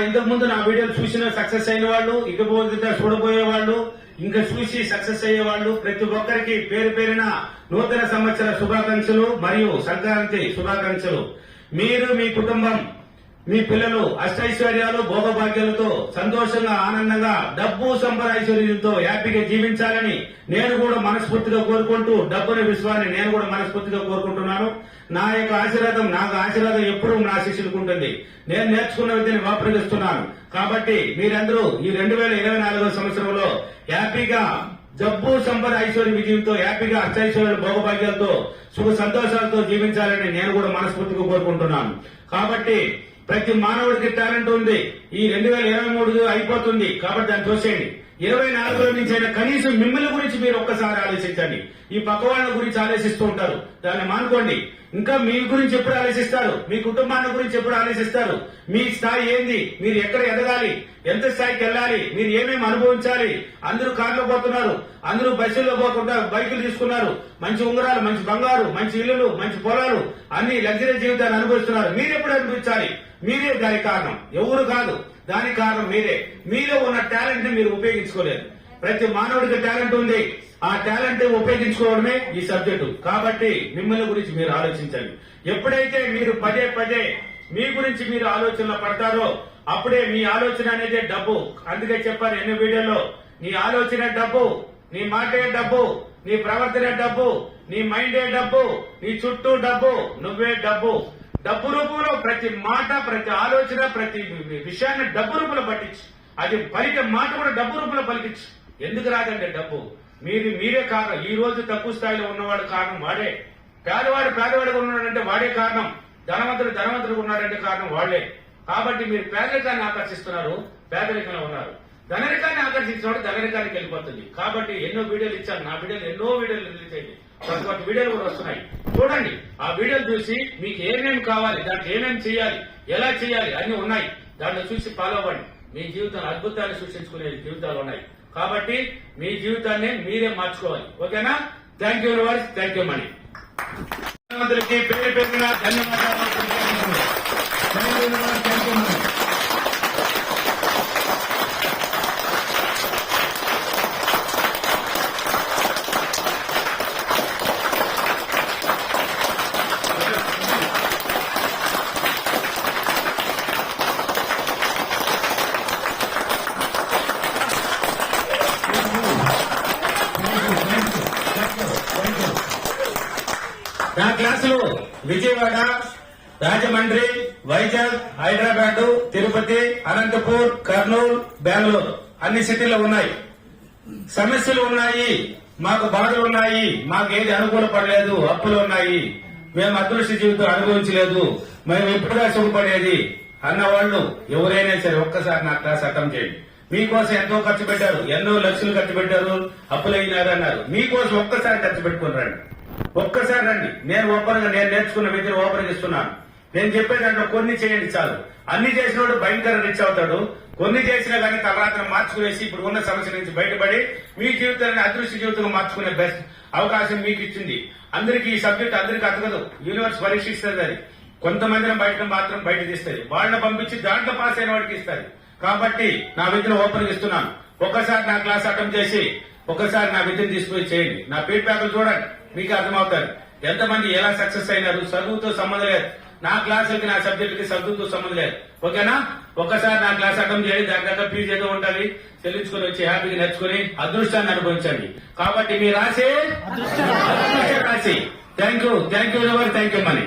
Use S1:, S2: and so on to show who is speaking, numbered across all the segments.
S1: ఇంతకు ముందు నా వీడియోలు చూసిన సక్సెస్ అయిన వాళ్ళు ఇకపోతే చూడబోయే వాళ్ళు ఇంకా చూసి సక్సెస్ అయ్యే వాళ్ళు ప్రతి ఒక్కరికి పేరు పేరిన నూతన సంవత్సర శుభాకాంక్షలు మరియు సంక్రాంతి శుభాకాంక్షలు. మీరు మీ కుటుంబం మీ పిల్లలు అష్టైశ్వర్యాలు భోగభాగ్యాలతో సంతోషంగా ఆనందంగా డబ్బు సంపద ఐశ్వర్యంతో హ్యాపీగా జీవించాలని నేను కూడా మనస్ఫూర్తిగా కోరుకుంటూ డబ్బుని విశ్వాన్ని నేను కూడా మనస్ఫూర్తిగా కోరుకుంటున్నాను. నా యొక్క ఆశీర్వాదం నాకు ఆశీర్వాదం ఎప్పుడూ నా శిష్యులకు ఉంటుంది. నేను నేర్చుకున్న విద్యను వాపరిస్తున్నాను. కాబట్టి మీరందరూ ఈ రెండు వేల ఇరవై నాలుగో సంవత్సరంలో హ్యాపీగా జబ్బు సంపద ఐశ్వర్య విజయంతో హ్యాపీగా అష్టైశ్వర్యాలు భోగభాగ్యాలతో సుఖ సంతోషాలతో జీవించాలని నేను కూడా మనస్ఫూర్తిగా కోరుకుంటున్నాను. కాబట్టి ప్రతి మానవుడికి టాలెంట్ ఉంది. ఈ రెండు వేల ఇరవై మూడు అయిపోతుంది. కాబట్టి దాన్ని చూసేయండి ఇరవై నాలుగులో నుంచి అయినా కనీసం మిమ్మల్ని గురించి మీరు ఒక్కసారి ఆలోచించండి. ఈ పక్క వాళ్ళ గురించి ఆలోచిస్తూ ఉంటారు. దాన్ని మానుకోండి. ఇంకా మీ గురించి ఎప్పుడు ఆలోచిస్తారు? మీ కుటుంబాన్ని గురించి ఎప్పుడు ఆలోచిస్తారు? మీ స్థాయి ఏంది? మీరు ఎక్కడ ఎదగాలి? ఎంత స్థాయికి వెళ్ళాలి? మీరు ఏమేమి అనుభవించాలి? అందరూ కార్లో పోతున్నారు. అందరూ బస్సుల్లో పోకుండా బైకులు తీసుకున్నారు. మంచి ఉంగరాలు మంచి బంగారు మంచి ఇల్లులు మంచి పొలాలు అన్ని లగ్జరీ జీవితాన్ని అనుభవిస్తున్నారు. మీరు ఎప్పుడు అనిపించాలి మీరే దానికి కారణం. ఎవరు కాదు. దానికి కారణం మీరే. మీలో ఉన్న టాలెంట్ని మీరు ఉపయోగించుకోలేదు. ప్రతి మానవుడికి టాలెంట్ ఉంది. ఆ టాలెంట్ ఉపయోగించుకోవడమే ఈ సబ్జెక్టు కాబట్టి మిమ్మల్ని గురించి మీరు ఆలోచించండి. ఎప్పుడైతే మీరు పదే పదే మీ గురించి మీరు ఆలోచనలో పడతారో అప్పుడే మీ ఆలోచన అనేది డబ్బు. అందుకే చెప్పాను ఎన్నో వీడియోలో నీ ఆలోచన డబ్బు నీ మాటే డబ్బు నీ ప్రవర్తన డబ్బు నీ మైండే డబ్బు నీ చుట్టూ డబ్బు నువ్వే డబ్బు. డబ్బు రూపంలో ప్రతి మాట ప్రతి ఆలోచన ప్రతి విషయాన్ని డబ్బు రూపంలో పట్టించు అది పలికే మాట కూడా డబ్బు రూపంలో పలికించు. ఎందుకు రాదండి డబ్బు? మీరు మీరే కారణం. ఈ రోజు తక్కువ స్థాయిలో ఉన్నవాడు కారణం వాడే. పేదవాడు పేదవాడిగా ఉన్నాడంటే వాడే కారణం. ధనవంతుడు ధనవంతుడు ఉన్నాడంటే కారణం వాళ్ళే. కాబట్టి మీరు పేదరికాన్ని ఆకర్షిస్తున్నారు పేదరికంలో ఉన్నారు. ధనరికాన్ని ఆకర్షించినవాడు ధనరికానికి వెళ్ళిపోతుంది. కాబట్టి ఎన్నో వీడియోలు ఇచ్చాను. నా వీడియోలు ఎన్నో వీడియోలు రిలీజ్ అయ్యాయి. కొత్త కొత్త వీడియోలు కూడా వస్తున్నాయి. చూడండి ఆ వీడియోలు చూసి మీకు ఏమేమి కావాలి దాంట్లో ఏమేమి చేయాలి ఎలా చేయాలి అన్ని ఉన్నాయి. దాంట్లో చూసి ఫాలో అవ్వండి. మీ జీవితంలో అద్భుతాన్ని సృష్టించుకునే జీవితాలు ఉన్నాయి. కాబట్టి మీ జీవితాన్ని మీరే మార్చుకోవాలి. ఓకేనా? థ్యాంక్ యూ వర్స్ థ్యాంక్ యూ మణి ప్రధానమంత్రికి పేరు పేరున ధన్యవాదాలు thank you thank you Mani నా క్లాసులు విజయవాడ రాజమండ్రి వైజాగ్ హైదరాబాద్ తిరుపతి అనంతపూర్ కర్నూలు బెంగళూరు అన్ని ఉన్నాయి. సమస్యలు ఉన్నాయి. మాకు బాధలు ఉన్నాయి. మాకు ఏది అనుకూలపడలేదు అప్పులు ఉన్నాయి. మేము అదృష్ట జీవితం అనుభవించలేదు. మేము ఎప్పుడుగా సుఖపడేది? అన్నవాళ్ళు ఎవరైనా సరే ఒక్కసారి నా క్లాస్ అటెంప్ట్ చేయండి. మీకోసం ఎంతో ఖర్చు పెట్టారు. ఎన్నో లక్షలు ఖర్చు పెట్టారు. అప్పులైనారన్నారు. మీకోసం ఒక్కసారి ఖర్చు పెట్టుకుని రండి. ఒక్కసారి రండి. నేను ఓపెన్గా నేను నేర్చుకున్న విద్యను ఓపెన్ ఇస్తున్నాను నేను చెప్పే దాంట్లో కొన్ని చేయండి చాలు. అన్ని చేసినోడు భయంకర రిచ్ అవుతాడు. కొన్ని చేసిన కానీ తలరాత్రి మార్చుకునేసి ఇప్పుడు ఉన్న సమస్య నుంచి బయటపడి మీ జీవితాన్ని అదృష్ట జీవితంలో మార్చుకునే బెస్ట్ అవకాశం మీకు ఇచ్చింది. అందరికీ ఈ సబ్జెక్ట్ అందరికీ అతగదు యూనివర్స్ పరీక్షిస్తుంది అది. కొంతమందిని బయట మాత్రం బయట తీస్తుంది. వాళ్ళని పంపించి దాంట్లో పాస్ అయిన వాడికి ఇస్తారు. కాబట్టి నా విద్యను ఓపెన్ ఇస్తున్నాను. ఒక్కసారి నా క్లాస్ అటెంప్ట్ చేసి ఒకసారి నా విద్యను తీసుకుని చేయండి. నా ఫీడ్బ్యాక్ చూడండి. మీకు అర్థమవుతారు. ఎంతమంది ఎలా సక్సెస్ అయినారు? చదువుతో సంబంధం లేదు. నా క్లాసులకి నా సబ్జెక్టుకి చదువుతో సంబంధం లేదు. ఓకేనా? ఒక్కసారి నా క్లాస్ అటెంప్ట్ చేయండి దాని దగ్గర ఫీజు ఏదో ఉంటది. చెల్లించుకుని వచ్చి హ్యాపీగా నేర్చుకుని అదృష్టాన్ని అనుభవించండి. కాబట్టి మీ రాసి రాసి థ్యాంక్ యూ థ్యాంక్ యూ ఎవరు థ్యాంక్ యూ మనీ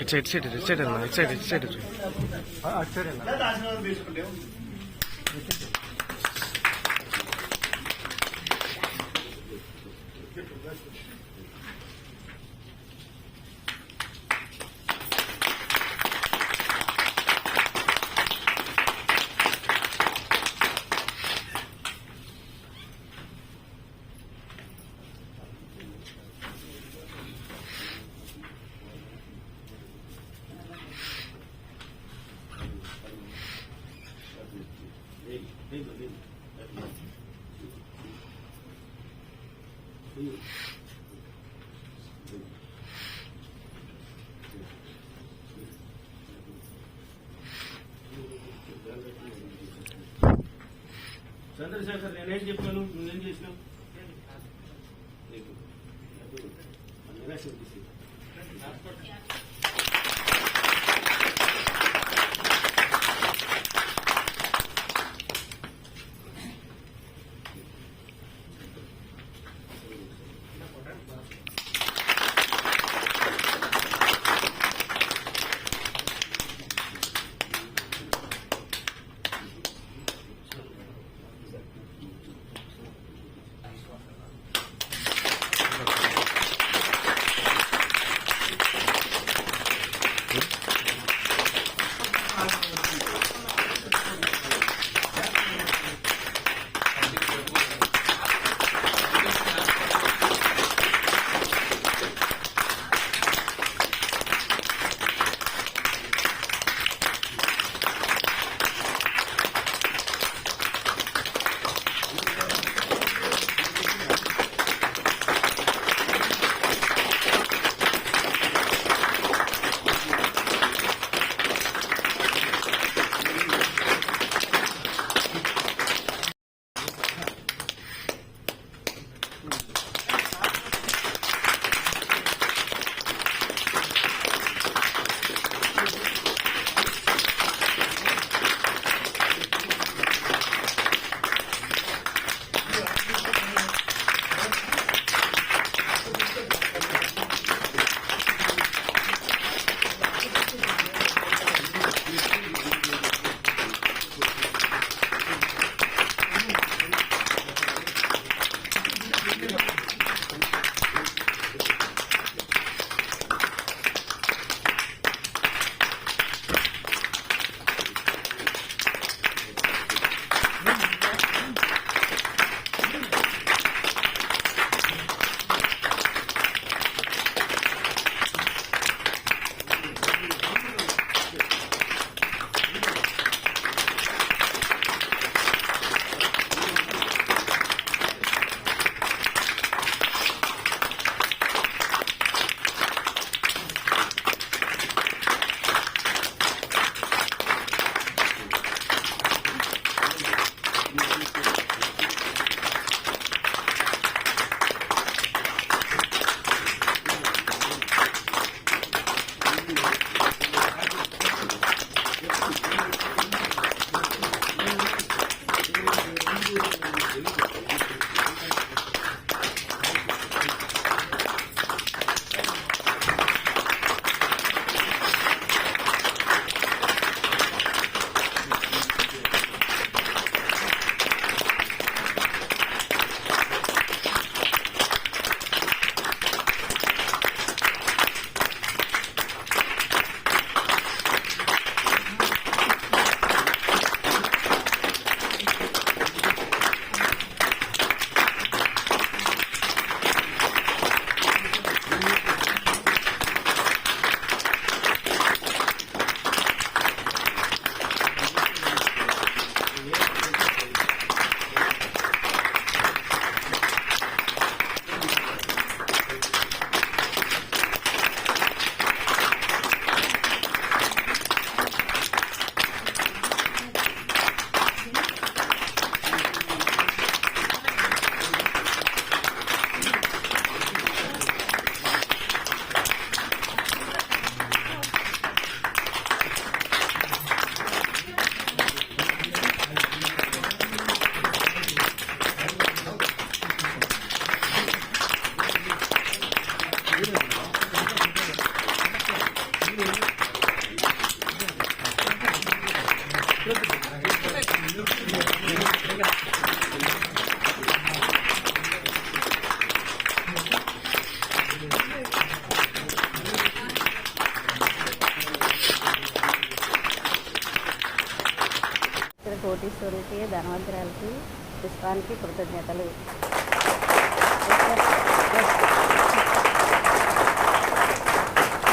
S2: ఇటు సైడ్ ఇటు సైడ్ ఇటు సైడ్ అన్న ఇటు సైడ్ ఇటు సైడ్ ఇటు.
S1: ఆశీర్వాదం తీసుకుంటే చంద్రశేఖర్ నేనేం చెప్పాను నువ్వేం చేసినావు నీకు Thank you.
S3: కోటీశ్వరులకి ధనవంతురాలకి పుష్పానికి కృతజ్ఞతలు.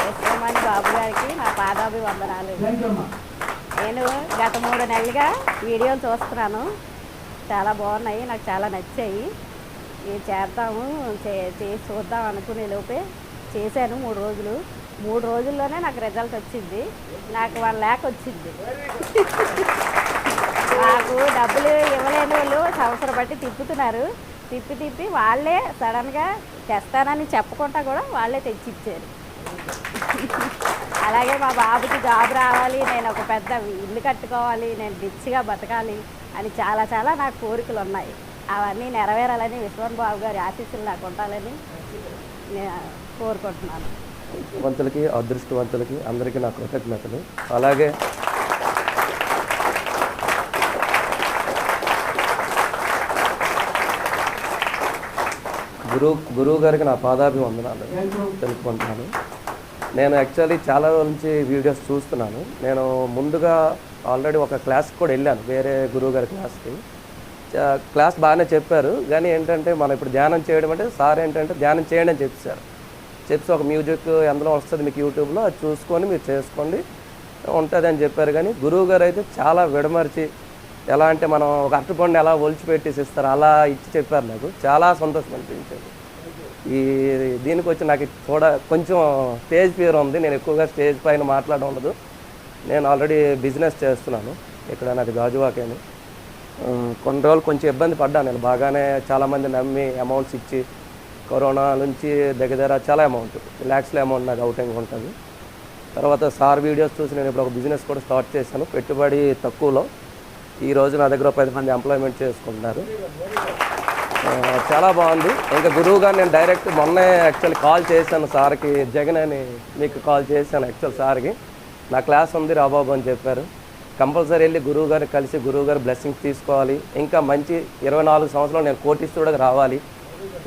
S3: యశ్వమణి బాబు గారికి నా పాదాభివందనాలు. నేను గత మూడు నెలలుగా వీడియోలు చూస్తున్నాను. చాలా బాగున్నాయి నాకు చాలా నచ్చాయి. ఇది చేద్దాము చే- చేసి చూద్దాం అనుకునే లోపే చేశాను మూడు రోజులు. మూడు రోజుల్లోనే నాకు రిజల్ట్ వచ్చింది. నాకు వన్ ల్యాక్ వచ్చింది. నాకు డబ్బులు ఇవ్వలేని వాళ్ళు సంవత్సరం బట్టి తిప్పుతున్నారు. తిప్పి తిప్పి వాళ్ళే సడన్గా తెస్తానని చెప్పకుండా కూడా వాళ్ళే తెచ్చిచ్చారు. అలాగే మా బాబుకి జాబ్ రావాలి నేను ఒక పెద్ద ఇల్లు కట్టుకోవాలి నేను రిచ్గా బతకాలి అని చాలా చాలా నాకు కోరికలు ఉన్నాయి. అవన్నీ నెరవేరాలని విశ్వన్ బాబు గారి ఆశీస్సులు నాకు ఉండాలని నేను కోరుకుంటున్నాను.
S4: వంతులకి అదృష్టవంతులకి అందరికీ నా కృతజ్ఞతలు. అలాగే గురువు గురువు గారికి నా పాదాభివందనాలు తెలుపుకుంటున్నాను. నేను యాక్చువల్లీ చాలా రోజుల నుంచి వీడియోస్ చూస్తున్నాను. నేను ముందుగా ఆల్రెడీ ఒక క్లాస్కి కూడా వెళ్ళాను వేరే గురువు గారి క్లాస్కి చా- క్లాస్ బాగానే చెప్పారు కానీ ఏంటంటే మనం ఇప్పుడు ధ్యానం చేయడం అంటే సార్ ఏంటంటే ధ్యానం చేయండి అని చెప్పారు. చెప్పి ఒక మ్యూజిక్ ఎందులో వస్తుంది మీకు యూట్యూబ్లో అది చూసుకొని మీరు చేసుకోండి ఉంటుంది అని చెప్పారు. కానీ గురువు గారు అయితే చాలా విడమర్చి ఎలా అంటే మనం ఒక అరటిపండు ఎలా ఒలిచి ఇస్తారు అలా ఇచ్చి చెప్పారు నాకు. చాలా సంతోషం అనిపించింది. ఈ దీనికి వచ్చి నాకు కూడా కొంచెం స్టేజ్ ఫియర్ ఉంది. నేను ఎక్కువగా స్టేజ్ పైన మాట్లాడడం ఉండదు. నేను ఆల్రెడీ బిజినెస్ చేస్తున్నాను. ఇక్కడ నాది గాజువాకేని కొన్ని రోజులు కొంచెం ఇబ్బంది పడ్డాను నేను. బాగానే చాలామంది నమ్మి అమౌంట్స్ ఇచ్చి కరోనా నుంచి దగ్గర దగ్గర చాలా అమౌంట్ ల్యాక్స్లో అమౌంట్ నాకు అవుటింగ్ ఉంటుంది. తర్వాత సార్ వీడియోస్ చూసి నేను ఇప్పుడు ఒక బిజినెస్ కూడా స్టార్ట్ చేశాను. పెట్టుబడి తక్కువలో. ఈ నా దగ్గర ఒక పది మంది ఎంప్లాయ్మెంట్ చేసుకుంటున్నారు. చాలా బాగుంది. ఇంకా గురువు గారు నేను డైరెక్ట్ మొన్నే యాక్చువల్లీ కాల్ చేశాను సార్కి. జగన్ అని మీకు కాల్ చేశాను యాక్చువల్ సార్కి. నా క్లాస్ ఉంది రాబాబు అని చెప్పారు. కంపల్సరీ వెళ్ళి గురువు గారిని కలిసి గురువు గారు బ్లెస్సింగ్స్ తీసుకోవాలి. ఇంకా మంచి ఇరవై నాలుగు సంవత్సరాలు నేను కోటీశ్వరుడిగా రావాలి.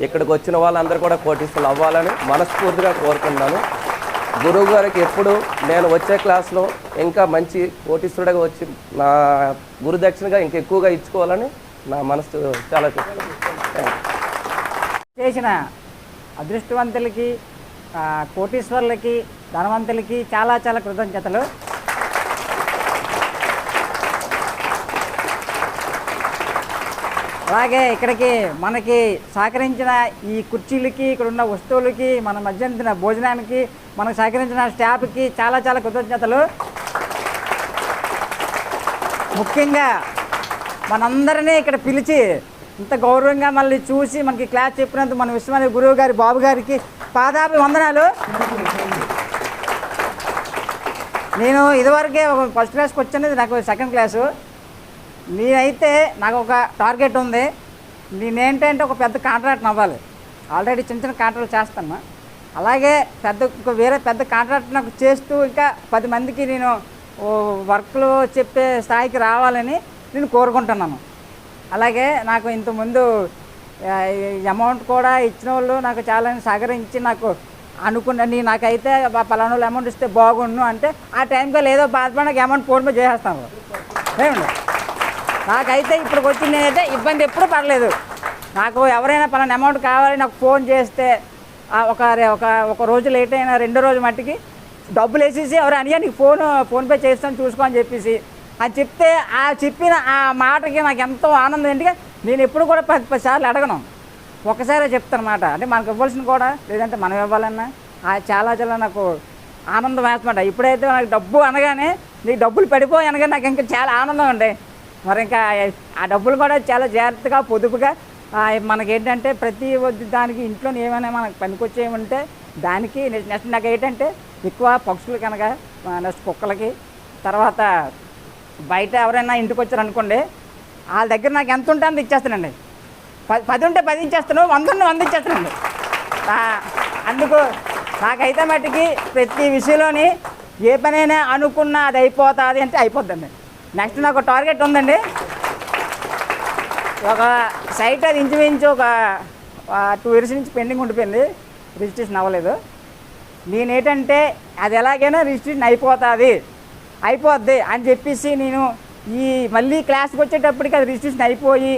S4: ఇక్కడికి వచ్చిన వాళ్ళందరూ కూడా కోటీశ్వరులు అవ్వాలని మనస్ఫూర్తిగా కోరుకున్నాను గురువు గారికి ఎప్పుడు నేను వచ్చే క్లాస్లో ఇంకా మంచి కోటీశ్వరుడిగా వచ్చి నా గురుదక్షిణగా ఇంకా ఎక్కువగా ఇచ్చుకోవాలని నా మనసు చాలా
S5: చేసిన అదృష్టవంతులకి కోటీశ్వరులకి ధనవంతులకి చాలా చాలా కృతజ్ఞతలు. అలాగే ఇక్కడికి మనకి సహకరించిన ఈ కుర్చీలకి ఇక్కడ ఉన్న వస్తువులకి మన మధ్యాహ్న భోజనానికి మనకు సహకరించిన స్టాఫ్కి చాలా చాలా కృతజ్ఞతలు. ముఖ్యంగా మనందరినీ ఇక్కడ పిలిచి ఇంత గౌరవంగా మళ్ళీ చూసి మనకి క్లాస్ చెప్పినందుకు మన విశ్వనాథ గురువు గారి బాబు గారికి పాదాభి వందనాలు. నేను ఇదివరకే ఒక ఫస్ట్ క్లాస్కి వచ్చాను నాకు సెకండ్ క్లాసు. నేనైతే నాకు ఒక టార్గెట్ ఉంది. నేనేంటంటే ఒక పెద్ద కాంట్రాక్ట్ అవ్వాలి ఆల్రెడీ చిన్న చిన్న కాంట్రాక్ట్ చేస్తాను అలాగే పెద్ద వేరే పెద్ద కాంట్రాక్ట్ నాకు చేస్తూ ఇంకా పది మందికి నేను ఓ వర్క్లు చెప్పే స్థాయికి రావాలని నేను కోరుకుంటున్నాను. అలాగే నాకు ఇంతకుముందు అమౌంట్ కూడా ఇచ్చిన వాళ్ళు నాకు చాలా సహకరించి నాకు అనుకున్న నీ నాకైతే బా- పలానా వాళ్ళు అమౌంట్ ఇస్తే బాగుండు అంటే ఆ టైంకి లేదో బాధపడి నాకు అమౌంట్ ఫోన్ పే చేసేస్తాను ఏమండి? నాకైతే ఇప్పుడు వచ్చి నేనైతే ఇబ్బంది ఎప్పుడూ పడలేదు. నాకు ఎవరైనా పలానా అమౌంట్ కావాలి నాకు ఫోన్ చేస్తే ఒక ఒక ఒక రోజు లేట్ అయినా రెండో రోజు మట్టికి డబ్బులు వేసేసి ఎవరు అనియా నీకు ఫోన్ ఫోన్పే చేస్తాను చూసుకో అని చెప్పేసి. అని చెప్తే ఆ చెప్పిన ఆ మాటకి నాకు ఎంతో ఆనందం. ఎందుకంటే నేను ఎప్పుడు కూడా పది పది సార్లు అడగను. ఒకసారే చెప్తాను అనమాట అంటే మనకు ఇవ్వాల్సిన కూడా లేదంటే మనం ఇవ్వాలన్నా ఆ చాలా చాలా నాకు ఆనందం వేస్తమాట ఇప్పుడైతే నాకు డబ్బు అనగానే నీకు డబ్బులు పడిపోయి అనగానే నాకు ఇంకా చాలా ఆనందం ఉండే మరి ఇంకా ఆ డబ్బులు కూడా చాలా జాగ్రత్తగా పొదుపుగా మనకేంటంటే ప్రతి దానికి ఇంట్లో ఏమైనా మనకు పనికొచ్చేవి ఉంటే దానికి నెక్స్ట్ నాకు ఏంటంటే ఎక్కువ పక్షులు కనుక నెక్స్ట్ కుక్కలకి తర్వాత బయట ఎవరైనా ఇంటికి వచ్చారు అనుకోండి వాళ్ళ దగ్గర నాకు ఎంత ఉంటే అంత ఇచ్చేస్తానండి. పది పది ఉంటే పది ఇచ్చేస్తాను వంద ఉంటే వంద ఇచ్చేస్తానండి. అందుకు నాకైతే మట్టుకి ప్రతి విషయంలోని ఏ పనైనా అనుకున్నా అది అయిపోతుంది అంటే అయిపోద్దండి. నెక్స్ట్ నాకు టార్గెట్ ఉందండి. ఒక సైట్ అది ఇంచుమించు ఒక టూ ఇయర్స్ నుంచి పెండింగ్ ఉండిపోయింది. రిజిస్ట్రేషన్ అవ్వలేదు. నేనేంటంటే అది ఎలాగైనా రిజిస్ట్రేషన్ అయిపోతుంది. అయిపోద్ది అని చెప్పేసి నేను ఈ మళ్ళీ క్లాస్కి వచ్చేటప్పటికి అది రిజిస్ట్రేషన్ అయిపోయి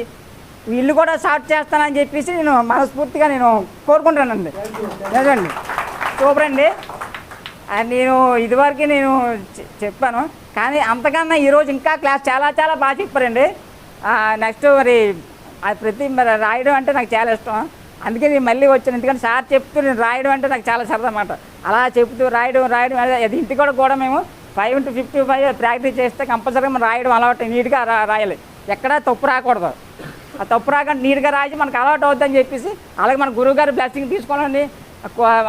S5: ఇల్లు కూడా స్టార్ట్ చేస్తానని చెప్పేసి నేను మనస్ఫూర్తిగా నేను కోరుకుంటానండి నిజండి. సూపర్ అండి. అది నేను ఇదివరకు నేను చె- చెప్పాను. కానీ అంతకన్నా ఈరోజు ఇంకా క్లాస్ చాలా చాలా బాగా చెప్పారండి. నెక్స్ట్ మరి అది ప్రతి మరి రాయడం అంటే నాకు చాలా ఇష్టం. అందుకే నేను మళ్ళీ వచ్చాను. ఎందుకంటే సార్ చెప్తూ నేను రాయడం అంటే నాకు చాలా సరదా అన్నమాట. అలా చెప్తూ రాయడం రాయడం అది- అది ఇంటి కూడా కూడా మేము five into fifty five practice చేస్తే కంపల్సరీగా మనం రాయడం అలవాటు నీట్గా రా రాయాలి. ఎక్కడా తప్పు రాకూడదు. ఆ తప్పు రాకుండా నీట్గా రాసి మనకు అలవాటు అవుతుందని చెప్పేసి అలాగే మన గురువుగారు బ్లెస్సింగ్ తీసుకోవాలని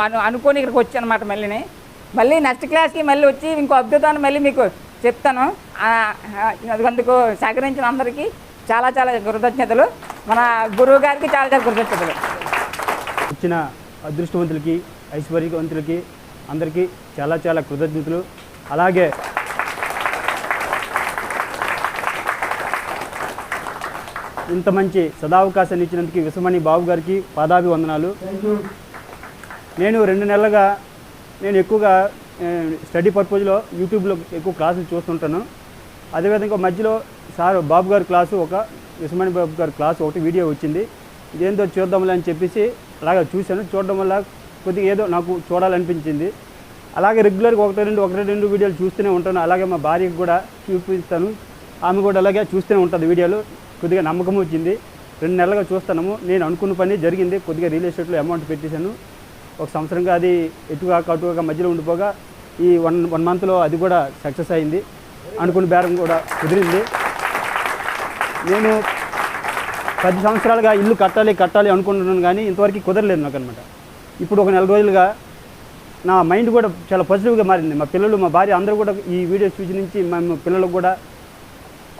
S5: అను- అనుకొని ఇక్కడికి వచ్చాను అనమాట మళ్ళీని. మళ్ళీ నెక్స్ట్ క్లాస్కి మళ్ళీ వచ్చి ఇంకో అద్భుతాన్ని మళ్ళీ మీకు చెప్తాను. అందుకు సహకరించిన అందరికీ చాలా చాలా కృతజ్ఞతలు. మన గురువు గారికి చాలా చాలా కృతజ్ఞతలు.
S6: వచ్చిన అదృష్టవంతులకి ఐశ్వర్యవంతులకి అందరికీ చాలా చాలా కృతజ్ఞతలు. అలాగే ఇంత మంచి సదావకాశాన్ని ఇచ్చినందుకు విశ్వమణి బాబు గారికి పాదాభివందనాలు. నేను రెండు నెలలుగా నేను ఎక్కువగా స్టడీ పర్పస్లో యూట్యూబ్లో ఎక్కువ క్లాసులు చూస్తుంటాను. అదేవిధంగా మధ్యలో సార్ బాబు గారి క్లాసు ఒక విశ్వమణి బాబు గారి క్లాసు ఒకటి వీడియో వచ్చింది. ఇదేందో చూద్దాంలే అని చెప్పేసి అలాగే చూశాను. చూడడం వల్ల కొద్దిగా ఏదో నాకు చూడాలనిపించింది. అలాగే రెగ్యులర్గా ఒకటి రెండు ఒకటి రెండు వీడియోలు చూస్తూనే ఉంటాను. అలాగే మా భార్యకు కూడా చూపిస్తాను ఆమె కూడా అలాగే చూస్తూనే ఉంటుంది వీడియోలు కొద్దిగా నమ్మకం వచ్చింది. రెండు నెలలుగా చూస్తున్నాము. నేను అనుకున్న పని జరిగింది. కొద్దిగా రియల్ ఎస్టేట్లో అమౌంట్ పెట్టేశాను. ఒక సంవత్సరంగా అది ఎటుగా అటుగా మధ్యలో ఉండిపోగా ఈ వన్ వన్ మంత్లో అది కూడా సక్సెస్ అయింది. అనుకున్న బేరం కూడా కుదిరింది. నేను పది సంవత్సరాలుగా ఇల్లు కట్టాలి కట్టాలి అనుకుంటున్నాను కానీ ఇంతవరకు కుదరలేదు నాకు అనమాట ఇప్పుడు ఒక నెల రోజులుగా నా మైండ్ కూడా చాలా పాజిటివ్గా మారింది. మా పిల్లలు మా భార్య అందరూ కూడా ఈ వీడియోస్ చూసి నుంచి మేము పిల్లలకు కూడా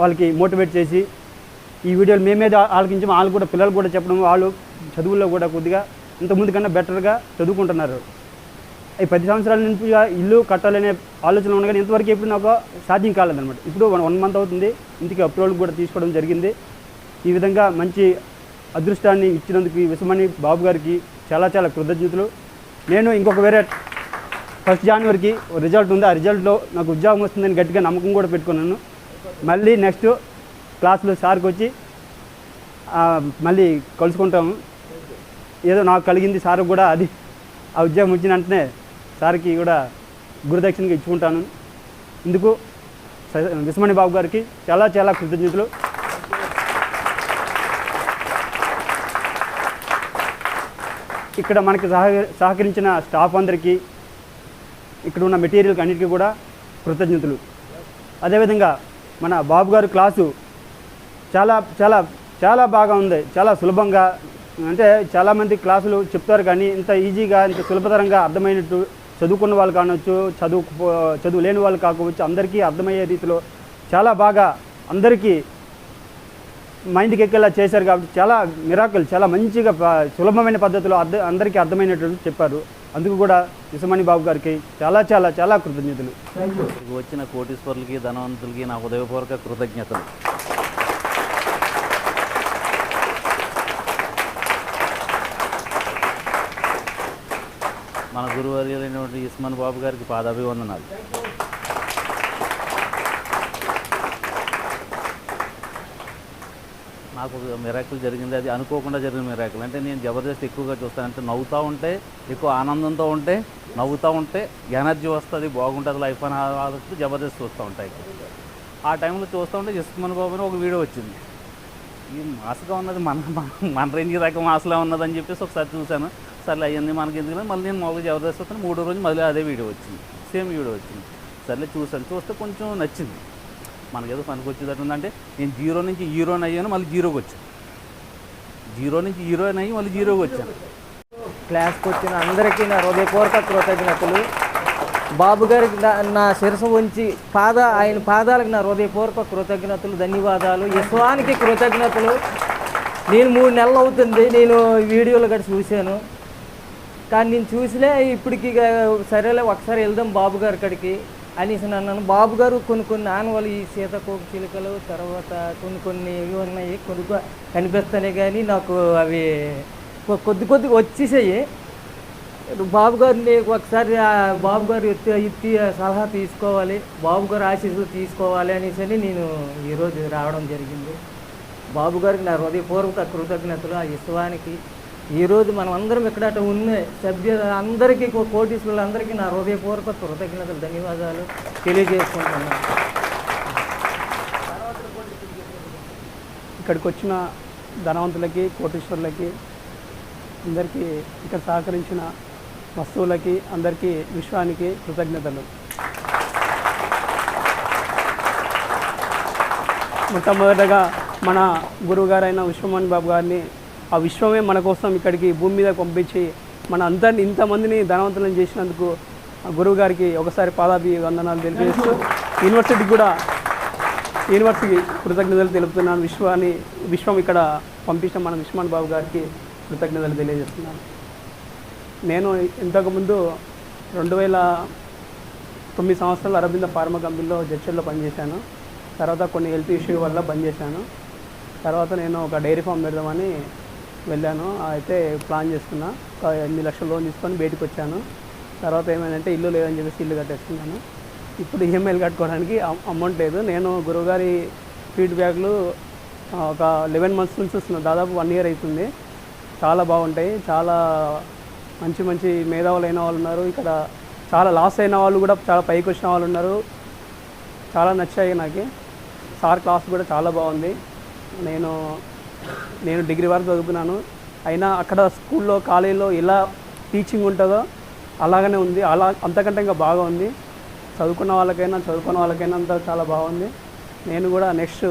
S6: వాళ్ళకి మోటివేట్ చేసి ఈ వీడియోలు మేమే ఆలకించి వాళ్ళు కూడా పిల్లలు కూడా చెప్పడం వాళ్ళు చదువుల్లో కూడా కొద్దిగా ఇంతకుముందు కన్నా బెటర్గా చదువుకుంటున్నారు. ఈ పది సంవత్సరాల నుంచి ఇల్లు కట్టాలనే ఆలోచన ఉండగానే ఇంతవరకు ఎప్పుడు నాకు సాధ్యం కాలేదన్నమాట. ఇప్పుడు వన్ వన్ మంత్ అవుతుంది. ఇంటికి అప్రూవల్ కూడా తీసుకోవడం జరిగింది. ఈ విధంగా మంచి అదృష్టాన్ని ఇచ్చినందుకు ఈ విశ్వమణి బాబు గారికి చాలా చాలా కృతజ్ఞతలు. నేను ఇంకొక వేరే ఫస్ట్ జనవరికి రిజల్ట్ ఉంది. ఆ రిజల్ట్లో నాకు ఉద్యోగం వస్తుందని గట్టిగా నమ్మకం కూడా పెట్టుకున్నాను. మళ్ళీ నెక్స్ట్ క్లాస్లో సార్కి వచ్చి మళ్ళీ కలుసుకుంటాము. ఏదో నాకు కలిగింది సార్ కూడా అది. ఆ ఉద్యోగం వచ్చిన వెంటనే సార్కి కూడా గురుదక్షిణగా ఇచ్చుకుంటాను. ఇందుకు స- బాబు గారికి చాలా చాలా కృతజ్ఞతలు. ఇక్కడ మనకి సహ సహకరించిన స్టాఫ్ అందరికీ ఇక్కడ ఉన్న మెటీరియల్కి అన్నిటికీ కూడా కృతజ్ఞతలు. అదేవిధంగా మన బాబు గారు క్లాసు చాలా చాలా చాలా బాగా ఉంది. చాలా సులభంగా అంటే చాలామంది క్లాసులు చెప్తారు కానీ ఇంత ఈజీగా ఇంత సులభతరంగా అర్థమైనట్టు చదువుకున్న వాళ్ళు కానొచ్చు చదువు చదువు లేని వాళ్ళు కాకపోవచ్చు అందరికీ అర్థమయ్యే రీతిలో చాలా బాగా అందరికీ మైండ్కి ఎక్కేలా చేశారు కాబట్టి చాలా మిరాకులు చాలా మంచిగా ప- సులభమైన పద్ధతిలో అర్థ అందరికీ అర్థమైనట్టు చెప్పారు. అందుకు కూడా విశ్వమణి బాబు గారికి చాలా చాలా చాలా కృతజ్ఞతలు.
S7: వచ్చిన కోటీశ్వరులకి ధనవంతులకి నా హృదయపూర్వక కృతజ్ఞతలు. గురువర్యులైనటువంటి ఇస్మాన్ బాబు గారికి పాదాభివందనాలు. నాకు ఒక జరిగింది. అది అనుకోకుండా జరిగిన మిరాకులు అంటే నేను జబర్దస్త్ ఎక్కువగా చూస్తాను. అంటే నవ్వుతూ ఉంటే ఎక్కువ ఆనందంతో ఉంటే నవ్వుతూ ఉంటే ఎనర్జీ వస్తుంది బాగుంటుంది లైఫ్ అని ఆలోచిస్తూ జబర్దస్త్ చూస్తూ ఉంటాయి ఆ టైంలో చూస్తూ ఉంటే జస్మన్ బాబు అని ఒక వీడియో వచ్చింది. ఈ మాసగా ఉన్నది మన మన- రేంజ్ దాకా మాస్లా ఉన్నదని చెప్పేసి ఒకసారి చూశాను. సర్లే అయ్యింది మనకి ఎందుకంటే మళ్ళీ నేను మామూలుగా జబర్దస్త్ వస్తాను మూడో రోజు మళ్ళీ అదే వీడియో వచ్చింది. సేమ్ వీడియో వచ్చింది. సర్లే చూసాను. చూస్తే కొంచెం నచ్చింది. మనకేదో పనికి వచ్చేటట్టు ఉందంటే నేను జీరో నుంచి హీరోని అయ్యాను మళ్ళీ జీరోకి వచ్చాను జీరో నుంచి హీరోయిన్ అయ్యి మళ్ళీ జీరోకి వచ్చాను
S8: క్లాస్కి వచ్చిన అందరికీ నా హృదయపూర్వక కృతజ్ఞతలు. బాబు గారికి నా నా శిరసు ఉంచి పాద ఆయన పాదాలకు నా హృదయపూర్వక కృతజ్ఞతలు ధన్యవాదాలు. యశ్వానికి కృతజ్ఞతలు. నేను మూడు నెలలు అవుతుంది నేను వీడియోలు కూడా చూశాను. కానీ నేను చూసిలే ఇప్పటికి సరేలే ఒకసారి వెళ్దాం బాబు గారి కాడికి అనేసి అన్నాను బాబు గారు కొన్ని కొన్ని ఆనవాళ్ళు ఈ సీతకోక చిలుకలు తర్వాత కొన్ని కొన్ని ఇవి ఉన్నాయి కొన్ని కనిపిస్తున్నాయి కానీ నాకు అవి కొ- కొద్ది కొద్దిగా వచ్చేసాయి.
S9: బాబు గారిని ఒకసారి బాబు గారు ఎత్తి సలహా తీసుకోవాలి బాబు గారు ఆశీస్సులు తీసుకోవాలి అనేసి అని నేను ఈరోజు రావడం జరిగింది. బాబు గారికి నా హృదయపూర్వక కృతజ్ఞతలు ఆ విశ్వానికి ఈరోజు మనం అందరం ఇక్కడ అటు ఉన్న సభ్య అందరికీ కో- కోటీశ్వరులందరికీ నా హృదయపూర్వక కృతజ్ఞతలు ధన్యవాదాలు తెలియజేసుకుంటున్నాను.
S10: ఇక్కడికి వచ్చిన ధనవంతులకి కోటీశ్వరులకి అందరికీ ఇక్కడ సహకరించిన వస్తువులకి అందరికీ విశ్వానికి కృతజ్ఞతలు. మొట్టమొదటగా మన గురువుగారైన విశ్వమోహన్ బాబు గారిని ఆ విశ్వమే మన కోసం ఇక్కడికి భూమి మీద పంపించి మన అందరిని ఇంతమందిని ధనవంతులను చేసినందుకు గురువు గారికి ఒకసారి పాదాభి వందనాలు తెలియజేస్తూ యూనివర్సిటీకి కూడా యూనివర్సిటీకి కృతజ్ఞతలు తెలుపుతున్నాను. విశ్వాన్ని విశ్వం ఇక్కడ పంపించిన మన విశ్వమోహన్ బాబు గారికి కృతజ్ఞతలు తెలియజేస్తున్నాను. నేను ఇంతకుముందు రెండు వేల తొమ్మిది సంవత్సరాలు అరబింద ఫార్మా కంపెనీలో జడ్చర్లో పనిచేశాను. తర్వాత కొన్ని హెల్త్ ఇష్యూ వల్ల బంద్ చేశాను తర్వాత నేను ఒక డైరీ ఫామ్ పెడదామని వెళ్ళాను. అయితే ప్లాన్ చేసుకున్నా. ఒక ఎనిమిది లక్షల లోన్ తీసుకొని బయటకు వచ్చాను. తర్వాత ఏమైందంటే ఇల్లు లేదని చెప్పేసి ఇల్లు కట్టేసుకున్నాను. ఇప్పుడు ఈఎంఐలు కట్టుకోవడానికి అమౌంట్ లేదు. నేను గురువుగారి ఫీడ్బ్యాక్లు ఒక లెవెన్ మంత్స్ నుంచి వస్తున్నాను దాదాపు వన్ ఇయర్ అవుతుంది. చాలా బాగుంటాయి. చాలా మంచి మంచి మేధావులు అయిన వాళ్ళు ఉన్నారు. ఇక్కడ చాలా లాస్ అయిన వాళ్ళు కూడా చాలా పైకి వచ్చిన వాళ్ళు ఉన్నారు. చాలా నచ్చాయి నాకు. సార్ క్లాస్ కూడా చాలా బాగుంది. నేను నేను డిగ్రీ వరకు చదువుకున్నాను. అయినా అక్కడ స్కూల్లో కాలేజీలో ఎలా టీచింగ్ ఉంటుందో అలాగనే ఉంది. అలా అంతకంటే ఇంకా బాగా ఉంది. చదువుకున్న వాళ్ళకైనా చదువుకున్న వాళ్ళకైనా అంతా చాలా బాగుంది. నేను కూడా నెక్స్ట్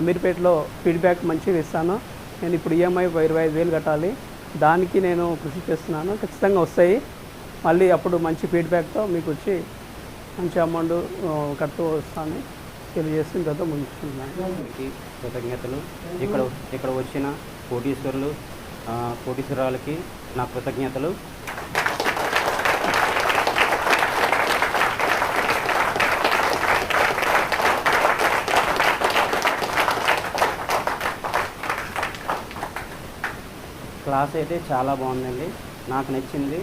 S10: అమీర్పేటలో ఫీడ్బ్యాక్ మంచిగా ఇస్తాను. నేను ఇప్పుడు ఈఎంఐ ఇరవై ఐదు వేలు కట్టాలి. దానికి నేను కృషి చేస్తున్నాను. ఖచ్చితంగా వస్తాయి. మళ్ళీ అప్పుడు మంచి ఫీడ్బ్యాక్తో మీకు వచ్చి మంచి అమౌంట్ కట్టు కడుతూ వస్తాను. తెలియజేసి తర్వాత ముగించుకుంటున్నాను
S11: కృతజ్ఞతలు. ఇక్కడ ఇక్కడ వచ్చిన కోటీశ్వరులు కోటీశ్వరాలకి నా కృతజ్ఞతలు. క్లాస్ అయితే చాలా బాగుందండి. నాకు నచ్చింది.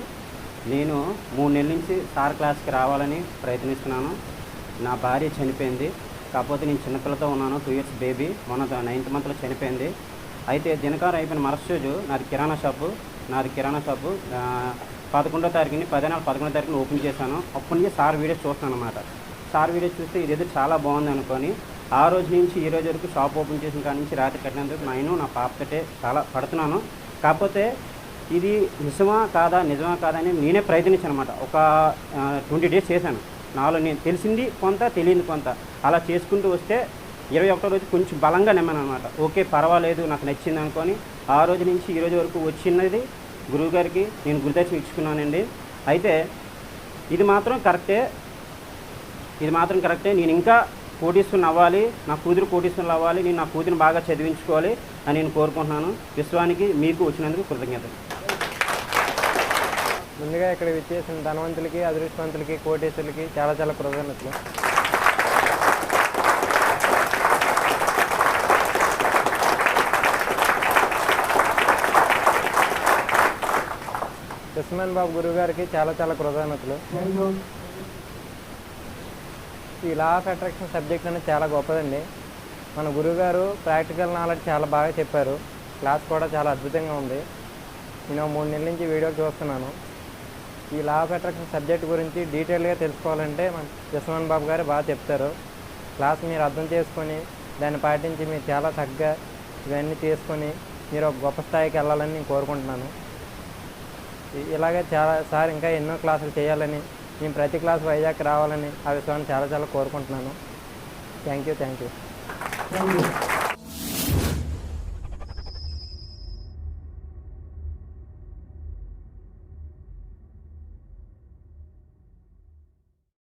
S11: నేను మూడు నెలల నుంచి సార్ క్లాస్కి రావాలని ప్రయత్నిస్తున్నాను. నా భార్య చనిపోయింది. కాకపోతే నేను చిన్నపిల్లతో ఉన్నాను టూ ఇయర్స్ బేబీ మొన్న నైన్త్ మంత్లో చనిపోయింది. అయితే దినకారం అయిపోయిన మరుసటి రోజు నాది కిరాణా షాపు నాది కిరాణా షాపు. పదకొండో తారీఖుని పదో పదకొండో తారీఖుని ఓపెన్ చేశాను. అప్పటి నుంచి సార్ వీడియోస్ చూస్తాను అనమాట సార్ వీడియోస్ చూస్తే ఇదేదో చాలా బాగుంది అనుకొని ఆ రోజు నుంచి ఈ రోజు వరకు షాప్ ఓపెన్ చేసిన కాడి నుంచి రాత్రి కట్టినందుకు నేను నా పాపతోటే చాలా పడుతున్నాను. కాకపోతే ఇది నిజమా కాదా నిజమా కాదా అని నేనే ప్రయత్నించాను అనమాట ఒక ట్వంటీ డేస్ చేశాను. నాలో నేను తెలిసింది కొంత తెలియదు కొంత. అలా చేసుకుంటూ వస్తే ఇరవై ఒకటో రోజు కొంచెం బలంగా నమ్మాను అనమాట ఓకే పర్వాలేదు నాకు నచ్చింది అనుకొని ఆ రోజు నుంచి ఈ రోజు వరకు వచ్చినది గురువుగారికి నేను గురుదర్శనం ఇచ్చుకున్నానండి. అయితే ఇది మాత్రం కరెక్టే. ఇది మాత్రం కరెక్టే. నేను ఇంకా కోటీశ్వరుని అవ్వాలి నా కూతురు కోటీశ్వరులు అవ్వాలి నేను నా కూతురిని బాగా చదివించుకోవాలి అని నేను కోరుకుంటున్నాను. విశ్వానికి మీకు వచ్చినందుకు కృతజ్ఞతలు.
S9: ముందుగా ఇక్కడ విచ్చేసిన ధనవంతులకి అదృష్టవంతులకి కోటేశ్వరులకి చాలా చాలా కృతజ్ఞతలు. ఉస్మాన్ బాబు గురువు గారికి చాలా చాలా కృతజ్ఞతలు. ఈ లా ఆఫ్ అట్రాక్షన్ సబ్జెక్ట్ అనేది చాలా గొప్పదండి. మన గురువుగారు ప్రాక్టికల్ నాలెడ్జ్ చాలా బాగా చెప్పారు. క్లాస్ కూడా చాలా అద్భుతంగా ఉంది. నేను మూడు నెలల నుంచి వీడియో చూస్తున్నాను. ఈ లా ఆఫ్ అట్రాక్షన్ సబ్జెక్ట్ గురించి డీటెయిల్గా తెలుసుకోవాలంటే మన జస్వాన్ బాబు గారు బాగా చెప్తారు. క్లాస్ మీరు అర్థం చేసుకొని దాన్ని పాటించి మీరు చాలా చక్కగా ఇవన్నీ తీసుకొని మీరు ఒక గొప్ప స్థాయికి వెళ్ళాలని నేను కోరుకుంటున్నాను. ఇలాగే చాలా సార్ ఇంకా ఎన్నో క్లాసులు చేయాలని నేను ప్రతి క్లాస్ వైజాగ్ రావాలని ఆ విషయాన్ని చాలా చాలా కోరుకుంటున్నాను. Thank you thank you